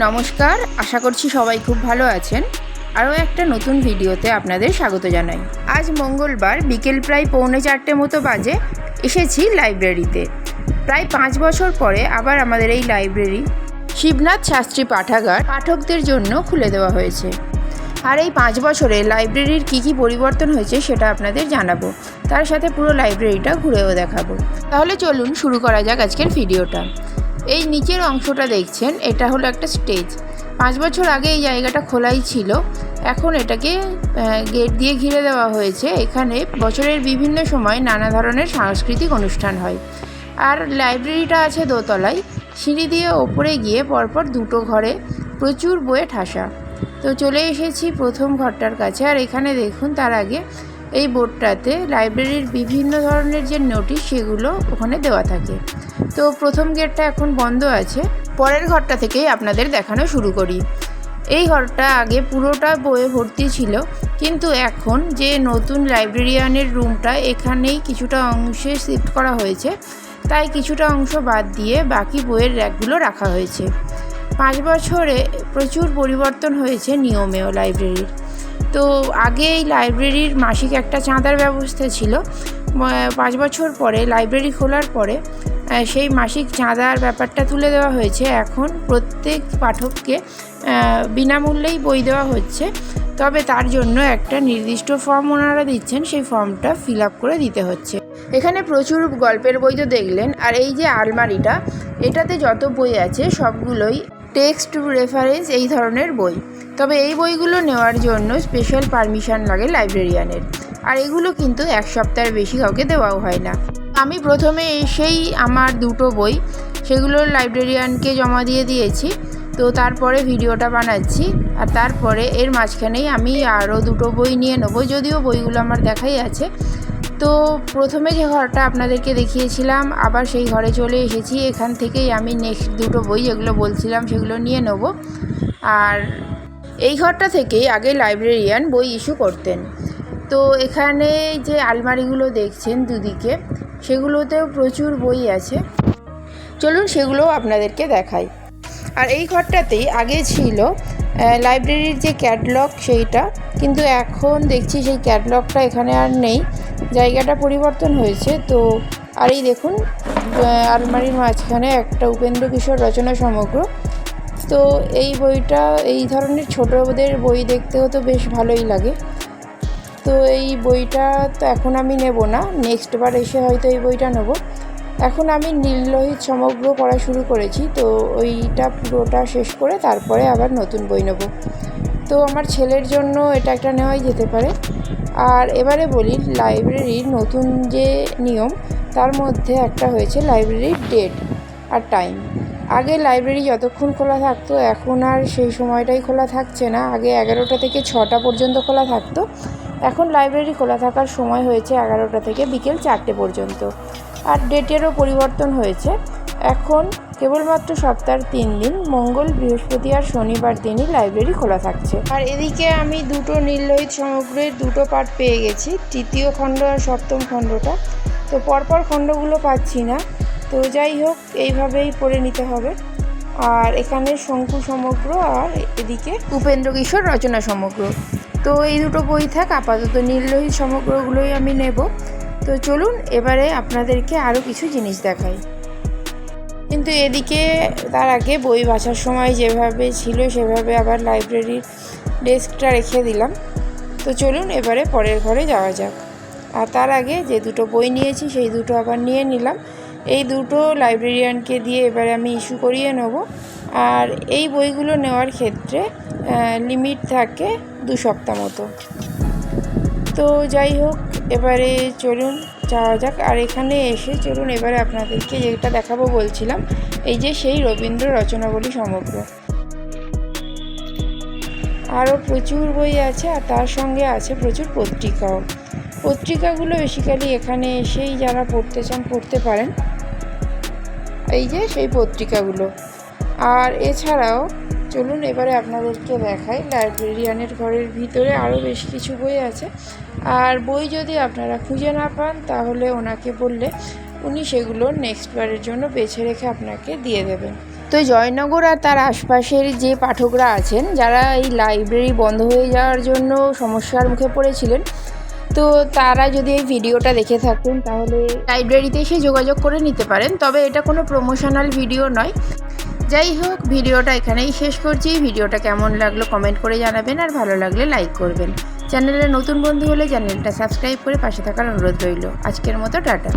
নমস্কার, আশা করছি সবাই খুব ভালো আছেন। আরও একটা নতুন ভিডিওতে আপনাদের স্বাগত জানাই। আজ মঙ্গলবার বিকেল প্রায় পৌনে চারটে মতো বাজে, এসেছি লাইব্রেরিতে। প্রায় পাঁচ বছর পরে আবার আমাদের এই লাইব্রেরি, শিবনাথ শাস্ত্রী পাঠাগার, পাঠকদের জন্য খুলে দেওয়া হয়েছে। আর এই পাঁচ বছরে লাইব্রেরির কী কী পরিবর্তন হয়েছে সেটা আপনাদের জানাব। তার সাথে পুরো লাইব্রেরিটা ঘুরেও দেখাবো। তাহলে চলুন শুরু করা যাক আজকের ভিডিওটা। এই নিচের অংশটা দেখছেন, এটা হলো একটা স্টেজ। পাঁচ বছর আগে এই জায়গাটা খোলাই ছিল, এখন এটাকে গেট দিয়ে ঘিরে দেওয়া হয়েছে। এখানে বছরের বিভিন্ন সময় নানা ধরনের সাংস্কৃতিক অনুষ্ঠান হয়। আর লাইব্রেরিটা আছে দোতলায়, সিঁড়ি দিয়ে ওপরে গিয়ে পরপর দুটো ঘরে প্রচুর বইয়ে ঠাসা। তো চলে এসেছি প্রথম ঘরটার কাছে, আর এখানে দেখুন তার আগে এই বোর্ডটাতে লাইব্রেরির বিভিন্ন ধরনের যে নোটিশ, সেগুলো ওখানে দেওয়া থাকে। তো প্রথম গেটটা এখন বন্ধ আছে। পরের ঘরটা থেকেই আপনাদের দেখানো শুরু করি। এই ঘরটা আগে পুরোটা বইয়ে ভর্তি ছিল, কিন্তু এখন যে নতুন লাইব্রেরিয়ানের রুমটা, এখানেই কিছুটা অংশে শিফট করা হয়েছে। তাই কিছুটা অংশ বাদ দিয়ে বাকি বইয়ের র্যাকগুলো রাখা হয়েছে। পাঁচ বছরে প্রচুর পরিবর্তন হয়েছে নিয়মেও লাইব্রেরির। তো আগে এই লাইব্রেরির মাসিক একটা চাঁদার ব্যবস্থা ছিল। পাঁচ বছর পরে, লাইব্রেরি খোলার পরে সেই মাসিক চাঁদার ব্যাপারটা তুলে দেওয়া হয়েছে। এখন প্রত্যেক পাঠককে বিনামূল্যেই বই দেওয়া হচ্ছে। তবে তার জন্য একটা নির্দিষ্ট ফর্ম ওনারা দিচ্ছেন, সেই ফর্মটা ফিল আপ করে দিতে হচ্ছে। এখানে প্রচুর গল্পের বই তো দেখলেন, আর এই যে আলমারিটা, এটাতে যত বই আছে, সবগুলোই টেক্সট রেফারেন্স এই ধরনের বই। তবে এই বইগুলো নেওয়ার জন্য স্পেশাল পারমিশন লাগে লাইব্রেরিয়ানের আর এগুলো কিন্তু এক সপ্তাহের বেশি কাউকে দেওয়াও হয় না। আমি প্রথমে এসেই আমার দুটো বই, সেগুলো লাইব্রেরিয়ানকে জমা দিয়ে দিয়েছি। তো তারপরে ভিডিওটা বানাচ্ছি, আর তারপরে এর মাঝখানেই আমি আরও দুটো বই নিয়ে নেব, যদিও বইগুলো আমার দেখাই আছে। তো প্রথমে যে ঘরটা আপনাদেরকে দেখিয়েছিলাম, আবার সেই ঘরে চলে এসেছি। এখান থেকেই আমি নেক্সট দুটো বই যেগুলো বলছিলাম সেগুলো নিয়ে নেব। আর এই ঘরটা থেকেই আগে লাইব্রেরিয়ান বই ইস্যু করতেন। তো এখানে যে আলমারিগুলো দেখছেন দুদিকে, সেগুলোতেও প্রচুর বই আছে। চলুন সেগুলোও আপনাদেরকে দেখাই। আর এই ঘরটাতেই আগে ছিল লাইব্রেরির যে ক্যাটলগ সেইটা, কিন্তু এখন দেখছি সেই ক্যাটলগটা এখানে আর নেই। জায়গাটা পরিবর্তন হয়েছে, তো আর এই দেখুন আলমারির মাঝখানে একটা উপেন্দ্র কিশোর রচনা সমগ্র তো এই বইটা, এই ধরনের ছোটোদের বই দেখতেও তো বেশ ভালোই লাগে। তো এই বইটা তো এখন আমি নেব না নেক্সট বার এসে হয়তো এই বইটা নেব। এখন আমি নীললোহিত সমগ্র পড়া শুরু করেছি, তো ওইটা পুরোটা শেষ করে তারপরে আবার নতুন বই নেব। তো আমার ছেলের জন্য এটা একটা নেওয়াই যেতে পারে। আর এবারে বলি, লাইব্রেরির নতুন যে নিয়ম, তার মধ্যে একটা হয়েছে লাইব্রেরির ডেট আর টাইম। আগে লাইব্রেরি যতক্ষণ খোলা থাকতো, এখন আর সেই সময়টাই খোলা থাকছে না। আগে এগারোটা থেকে ছটা পর্যন্ত খোলা থাকতো। এখন লাইব্রেরি খোলা থাকার সময় হয়েছে এগারোটা থেকে বিকেল চারটে পর্যন্ত। আর ডেটেরও পরিবর্তন হয়েছে। এখন কেবলমাত্র সপ্তাহের তিন দিন, মঙ্গল, বৃহস্পতি আর শনিবার দিনই লাইব্রেরি খোলা থাকছে। আর এদিকে আমি দুটো নীললোহিত সমগ্রের দুটো পার্ট পেয়ে গেছি। তৃতীয় খণ্ড আর সপ্তম খণ্ডটা। তো পরপর খণ্ডগুলো পাচ্ছি না। তো যাই হোক এইভাবেই পড়ে নিতে হবে। আর এখানে শঙ্কু সমগ্র আর এদিকে উপেন্দ্র কিশোর রচনা সমগ্র। তো এই দুটো বই থাক আপাতত নীললোহিত সমগ্রগুলোই আমি নেব। তো চলুন এবারে আপনাদেরকে আরও কিছু জিনিস দেখাই। কিন্তু এদিকে তার আগে বই বাছার সময় যেভাবে ছিল সেভাবে আবার লাইব্রেরির ডেস্কটা রেখে দিলাম। তো চলুন এবারে পরের ঘরে যাওয়া যাক। আর তার আগে যে দুটো বই নিয়েছি সেই দুটো আবার নিয়ে নিলাম। এই দুটো লাইব্রেরিয়ানকে দিয়ে এবারে আমি ইস্যু করিয়ে নেব। আর এই বইগুলো নেওয়ার ক্ষেত্রে লিমিট থাকে দু সপ্তাহ মতো। তো যাই হোক, এবারে চলুন, যাওয়া যাক। আর এখানে এসে চলুন, এবারে আপনাদেরকে যেটা দেখাবো বলছিলাম, এই যে সেই রবীন্দ্র রচনাবলী সমগ্র। আরও প্রচুর বই আছে, আর তার সঙ্গে আছে প্রচুর পত্রিকাও। পত্রিকাগুলো বেসিক্যালি এখানে এসেই যারা পড়তে চান, পড়তে পারেন। এই যে সেই পত্রিকাগুলো। আর এছাড়াও চলুন এবারে আপনাদেরকে দেখাই, লাইব্রেরিয়ানের ঘরের ভিতরে আরও বেশ কিছু বই আছে। আর বই যদি আপনারা খুঁজে না পান, তাহলে ওনাকে বললে উনি সেগুলো নেক্সট বারের জন্য বেছে রেখে আপনাকে দিয়ে দেবেন। তো জয়নগর আর তার আশপাশের যে পাঠকরা আছেন, যারা এই লাইব্রেরি বন্ধ হয়ে যাওয়ার জন্য সমস্যার মুখে পড়েছিলেন তো তারা যদি এই ভিডিওটা দেখে থাকেন, তাহলে লাইব্রেরিতে এসে যোগাযোগ করে নিতে পারেন। তবে এটা কোনো প্রমোশনাল ভিডিও নয়। যাই হোক, ভিডিওটা এখানেই শেষ করছি। ভিডিওটা কেমন লাগল কমেন্ট করে জানাবেন, আর ভালো লাগলে লাইক করবেন। চ্যানেলে নতুন বন্ধু হলে চ্যানেলটা সাবস্ক্রাইব করে পাশে থাকার অনুরোধ রইল। আজকের মতো, টাটা।